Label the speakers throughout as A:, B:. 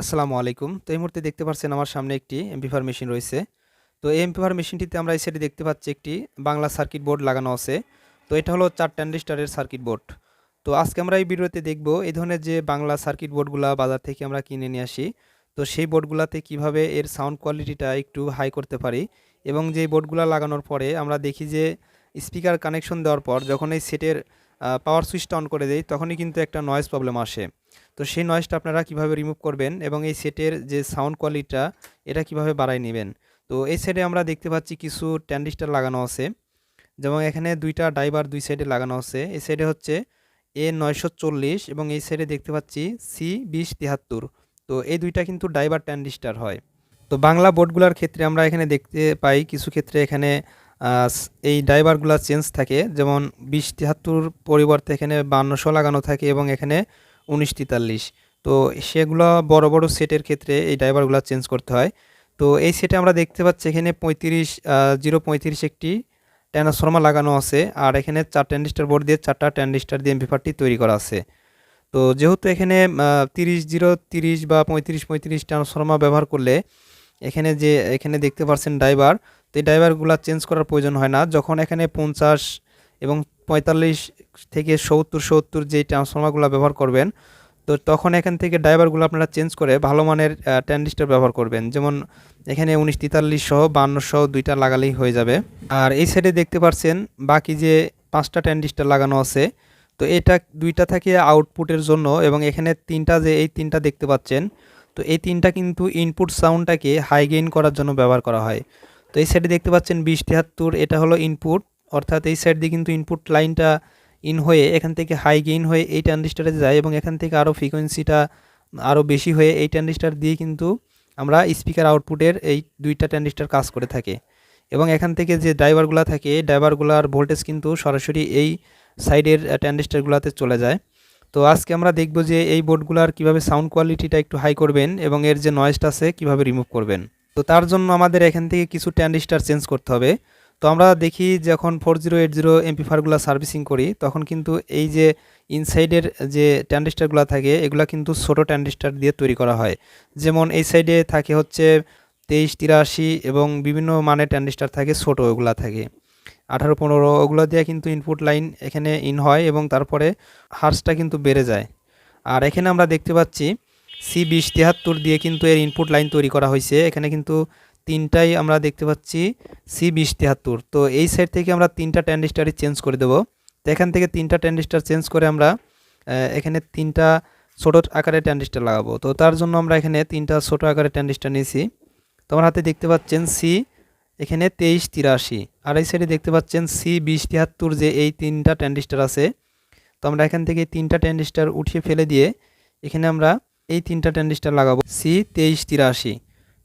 A: আসসালামু আলাইকুম। তো এই মুহূর্তে দেখতে পাচ্ছেন আমার সামনে একটি এমপিফার মেশিন রয়েছে। তো এই এমপিফার মেশিনটিতে আমরা এই সাইডে দেখতে পাচ্ছি একটি বাংলা সার্কিট বোর্ড লাগানো আছে। তো এটা হলো চার ট্যান্ডিস্টারের সার্কিট বোর্ড। তো আজকে আমরা এই ভিডিওতে দেখব এই ধরনের যে বাংলা সার্কিট বোর্ডগুলা বাজার থেকে আমরা কিনে নিয়ে আসি। তো সেই বোর্ডগুলাতে কীভাবে এর সাউন্ড কোয়ালিটিটা একটু হাই করতে পারি এবং যে বোর্ডগুলো লাগানোর পরে আমরা দেখি যে স্পিকার কানেকশন দেওয়ার পর যখন এই সেটের পাওয়ার সুইচটা অন করে দেই তখনই কিন্তু একটা নয়েজ প্রবলেম আসে। তো সেই নয়েজটা আপনারা কীভাবে রিমুভ করবেন এবং এই সেটের যে সাউন্ড কোয়ালিটিটা এটা কীভাবে বাড়াই নেবেন? তো এই সাইডে আমরা দেখতে পাচ্ছি কিছু ট্যান্ডিস্টার লাগানো আছে। যেমন এখানে দুইটা ডাইভার দুই সাইডে লাগানো আছে। এই সাইডে হচ্ছে এ নয়শো চল্লিশ এবং এই সাইডে দেখতে পাচ্ছি সি বিশ তিয়াত্তর তো এই দুইটা কিন্তু ডাইভার ট্যান্ডিস্টার হয়। তো বাংলা বোর্ডগুলোর ক্ষেত্রে আমরা এখানে দেখতে পাই কিছু ক্ষেত্রে এখানে এই ড্রাইভারগুলো চেঞ্জ থাকে। যেমন বিশ তিয়াত্তর পরিবর্তে এখানে বান্নশো লাগানো থাকে এবং এখানে উনিশ তেতাল্লিশ। তো সেগুলো বড় বড় সেটের ক্ষেত্রে এই ড্রাইভারগুলো চেঞ্জ করতে হয়। তো এই সেটে আমরা দেখতে পাচ্ছি এখানে পঁয়ত্রিশ জিরো পঁয়ত্রিশ একটি ট্রান্সফর্মার লাগানো আছে আর এখানে চার ট্যান্ডিস্টার বোর্ড দিয়ে চারটা ট্যান্ডিস্টার দিয়ে এমপিফারটি তৈরি করা আছে। তো যেহেতু এখানে তিরিশ, জিরো, তিরিশ বা পঁয়ত্রিশ পঁয়ত্রিশ ট্রান্সফর্মার ব্যবহার করলে এখানে যে, এখানে দেখতে পাচ্ছেন ড্রাইভার, তো এই ড্রাইভারগুলো চেঞ্জ করার প্রয়োজন হয় না। যখন এখানে পঞ্চাশ এবং পঁয়তাল্লিশ থেকে সত্তর সত্তর যে ট্রান্সফর্মারগুলো ব্যবহার করবেন, তো তখন এখান থেকে ড্রাইভারগুলো আপনারা চেঞ্জ করে ভালো মানের ট্যান্ডিস্টার ব্যবহার করবেন। যেমন এখানে উনিশ তেতাল্লিশ সহ বান্ন সহ দুইটা লাগালেই হয়ে যাবে। আর এই সাইডে দেখতে পাচ্ছেন বাকি যে পাঁচটা ট্যান্ডিস্টার লাগানো আছে, তো এটা দুইটা থাকে আউটপুটের জন্য এবং এখানে তিনটা যে এই তিনটা দেখতে পাচ্ছেন, তো এই তিনটা কিন্তু ইনপুট সাউন্ডটাকে হাই গেইন করার জন্য ব্যবহার করা হয়। তো এই সাইডে দেখতে পাচ্ছেন বিশ তিয়াত্তর, এটা হলো ইনপুট অর্থাৎ এই সাইড দিয়ে কিন্তু ইনপুট লাইনটা ইন হয়ে, এখান থেকে হাই গেইন হয়ে এই ট্রানজিস্টারে যায় এবং এখান থেকে আরও ফ্রিকোয়েন্সিটা আরও বেশি হয়ে এই ট্রানজিস্টার দিয়ে কিন্তু আমরা স্পিকার আউটপুটের এই দুইটা ট্রানজিস্টার কাজ করে থাকে। এবং এখান থেকে যে ড্রাইভারগুলো থাকে ড্রাইভারগুলোর ভোল্টেজ কিন্তু সরাসরি এই সাইডের ট্যান্ডিস্টারগুলোতে চলে যায়। তো আজকে আমরা দেখব যে এই বোর্ডগুলোর কীভাবে সাউন্ড কোয়ালিটিটা একটু হাই করবেন এবং এর যে নয়েজটা আছে, কীভাবে রিমুভ করবেন। তো তার জন্য আমাদের এখান থেকে কিছু ট্যান্ডিস্টার চেঞ্জ করতে হবে। তো আমরা দেখি যখন ফোর জিরো এইট জিরো এমপিফারগুলো সার্ভিসিং করি, তখন কিন্তু এই যে ইনসাইডের যে ট্যান্ডিস্টারগুলো থাকে, এগুলো কিন্তু ছোটো ট্যান্ডিস্টার দিয়ে তৈরি করা হয়। যেমন এই সাইডে থাকে হচ্ছে তেইশ, তিরাশি এবং বিভিন্ন মানের ট্যান্ডিস্টার থাকে, ছোটো ওগুলা থাকে। আঠারো, পনেরো ওগুলো দিয়ে কিন্তু ইনপুট লাইন এখানে ইন হয় এবং তারপরে হার্সটা কিন্তু বেড়ে যায়। আর এখানে আমরা দেখতে পাচ্ছি সি বিশ তিয়াত্তর দিয়ে কিন্তু এর ইনপুট লাইন তৈরি করা হয়েছে এখানে কিন্তু তিনটাই আমরা দেখতে পাচ্ছি সি বিশ তিয়াত্তর তো এই সাইড থেকে আমরা তিনটা ট্যান্ডিস্টারই চেঞ্জ করে দেবো। তো এখান থেকে তিনটা ট্যান্ডিস্টার চেঞ্জ করে আমরা এখানে তিনটা ছোটো আকারের ট্যান্ডিস্টার লাগাবো। তো তার জন্য আমরা এখানে তিনটা ছোটো আকারের ট্যান্ডিস্টার নিয়েছি। তো আমার হাতে দেখতে পাচ্ছেন সি, এখানে তেইশ তিরাশি। আর এই সাইডে দেখতে পাচ্ছেন সি বিশ তিয়াত্তর যে এই তিনটা ট্যান্ডিস্টার আছে। তো আমরা এখান থেকে তিনটা ট্যান্ডিস্টার উঠিয়ে ফেলে দিয়ে এখানে আমরা এই তিনটা ট্যান্ডিস্টার লাগাবো। সি তেইশ তিরাশি।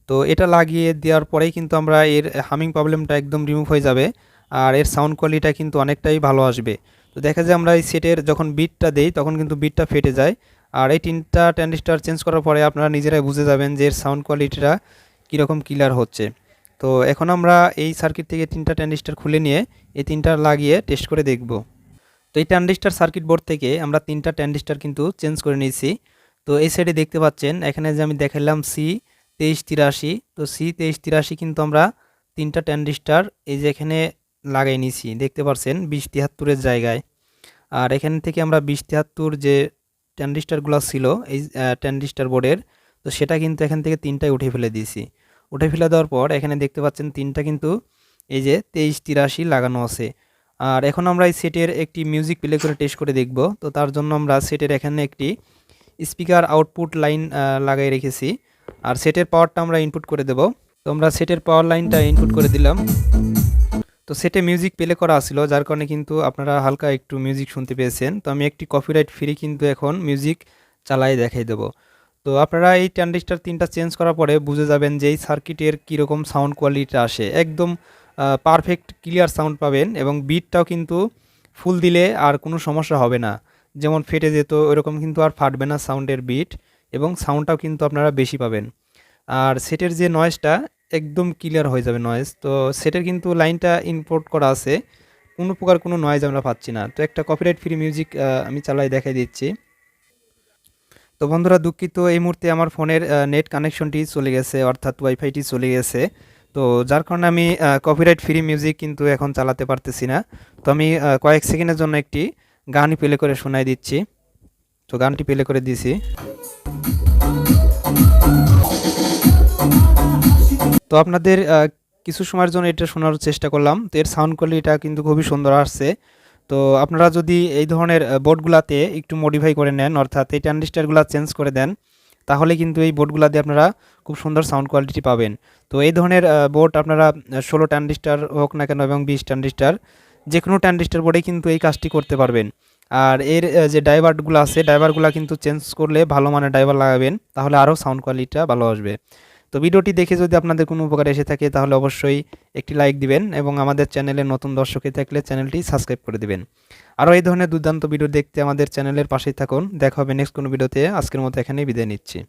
A: তো এটা লাগিয়ে দেওয়ার পরেই কিন্তু আমরা এর হামিং প্রবলেমটা একদম রিমুভ হয়ে যাবে আর এর সাউন্ড কোয়ালিটিটা কিন্তু অনেকটাই ভালো আসবে। তো দেখা যায় আমরা এই সেটের যখন বিটটা দেই, তখন কিন্তু বিটটা ফেটে যায়। আর এই তিনটা ট্যান্ডিস্টার চেঞ্জ করার পরে আপনারা নিজেরাই বুঝে যাবেন যে এর সাউন্ড কোয়ালিটিটা কীরকম ক্লিয়ার হচ্ছে। তো এখন আমরা এই সার্কিট থেকে তিনটা ট্যান্ডিস্টার খুলে নিয়ে এই তিনটা লাগিয়ে টেস্ট করে দেখব। তো এই ট্যান্ডিস্টার সার্কিট বোর্ড থেকে আমরা তিনটা ট্যান্ডিস্টার কিন্তু চেঞ্জ করে নিয়েছি। তো এই সাইডে দেখতে পাচ্ছেন, এখানে যে আমি দেখালাম সি তেইশ তিরাশি। তো সি তেইশ তিরাশি কিন্তু আমরা তিনটা ট্যান্ডিস্টার এই যে এখানে লাগাই নিয়েছি দেখতে পাচ্ছেন বিশ তিয়াত্তরের জায়গায়। আর এখান থেকে আমরা বিশ তিয়াত্তর যে ট্যান্ডিস্টারগুলো ছিল, এই ট্যান্ডিস্টার বোর্ডের তো সেটা কিন্তু এখান থেকে তিনটাই উঠে ফেলে দিয়েছি। উঠে ফেলে দেওয়ার পর এখানে দেখতে পাচ্ছেন তিনটা কিন্তু এই যে তেইশ তিরাশি লাগানো আছে। আর এখন আমরা এই সেটের একটি মিউজিক প্লে করে টেস্ট করে দেখব। তো তার জন্য আমরা সেটের এখানে একটি স্পিকার আউটপুট লাইন লাগাই রেখেছি। আর সেটের পাওয়ারটা আমরা ইনপুট করে দেব। তো আমরা সেটের পাওয়ার লাইনটা ইনপুট করে দিলাম। তো সেটে মিউজিক প্লে করা ছিল যার কারণে কিন্তু আপনারা হালকা একটু মিউজিক শুনতে পেয়েছেন। তো আমি একটি কপিরাইট ফ্রি কিন্তু এখন মিউজিক চালাই দেখাই দেবো। তো আপনারা এই ট্যান্ডিস্টার তিনটা চেঞ্জ করার পরে বুঝে যাবেন যে এই সার্কিটের কীরকম সাউন্ড কোয়ালিটি আসে। একদম পারফেক্ট ক্লিয়ার সাউন্ড পাবেন এবং বিটটাও কিন্তু ফুল দিলে আর কোনো সমস্যা হবে না। যেমন ফেটে যেত, ওরকম কিন্তু আর ফাটবে না সাউন্ডের বিট এবং সাউন্ডটাও কিন্তু আপনারা বেশি পাবেন। আর সেটের যে নয়েজটা একদম ক্লিয়ার হয়ে যাবে নয়েজ তো সেটের কিন্তু লাইনটা ইম্পোর্ট করা আছে। কোনো প্রকার কোনো নয়েজ আমরা পাচ্ছি না। তো একটা কপিরাইট ফ্রি মিউজিক আমি চালাই দেখাই দিচ্ছি। তো বন্ধুরা, দুঃখিত, এই মুহূর্তে আমার ফোনের নেট কানেকশনটি চলে গেছে, অর্থাৎ ওয়াইফাইটি চলে গেছে। তো যার কারণে আমি কপিরাইট ফ্রি মিউজিক কিন্তু এখন চালাতে পারতেছি না। তো আমি কয়েক সেকেন্ডের জন্য একটি গানই প্লে করে শোনাই দিচ্ছি। তো গানটি প্লে করে দিয়েছি। তো আপনাদের কিছু সময়ের জন্য এটা শোনার চেষ্টা করলাম। তো এর সাউন্ড কোয়ালিটিটা কিন্তু খুবই সুন্দর আসছে। তো আপনারা যদি এই ধরনের বোর্ডগুলাতে একটু মডিফাই করে নেন, অর্থাৎ এই ট্রানজিস্টারগুলো চেঞ্জ করে দেন, তাহলে কিন্তু এই বোর্ডগুলাতে আপনারা খুব সুন্দর সাউন্ড কোয়ালিটি পাবেন। তো এই ধরনের বোর্ড আপনারা ষোলো ট্যান্ডিস্টার হোক না কেন এবং বিশ ট্যান্ডিস্টার যে কোনো ট্রানজিস্টার বোর্ডে কিন্তু এই কাজটি করতে পারবেন। আর এর যে ড্রাইভারগুলো আছে, ড্রাইভারগুলো কিন্তু চেঞ্জ করলে ভালো মানের ড্রাইভার লাগাবেন, তাহলে আরও সাউন্ড কোয়ালিটিটা ভালো আসবে। তো ভিডিওটি দেখে যদি আপনাদের কোনো উপকার এসে থাকে, তাহলে অবশ্যই একটি লাইক দিবেন এবং আমাদের চ্যানেলে নতুন দর্শকে থাকলে চ্যানেলটি সাবস্ক্রাইব করে দিবেন। আরও এই ধরনের দুর্দান্ত ভিডিও দেখতে আমাদের চ্যানেলের পাশেই থাকুন। দেখা হবে নেক্সট কোনো ভিডিওতে আজকের মতো এখানেই বিদায় নিচ্ছি।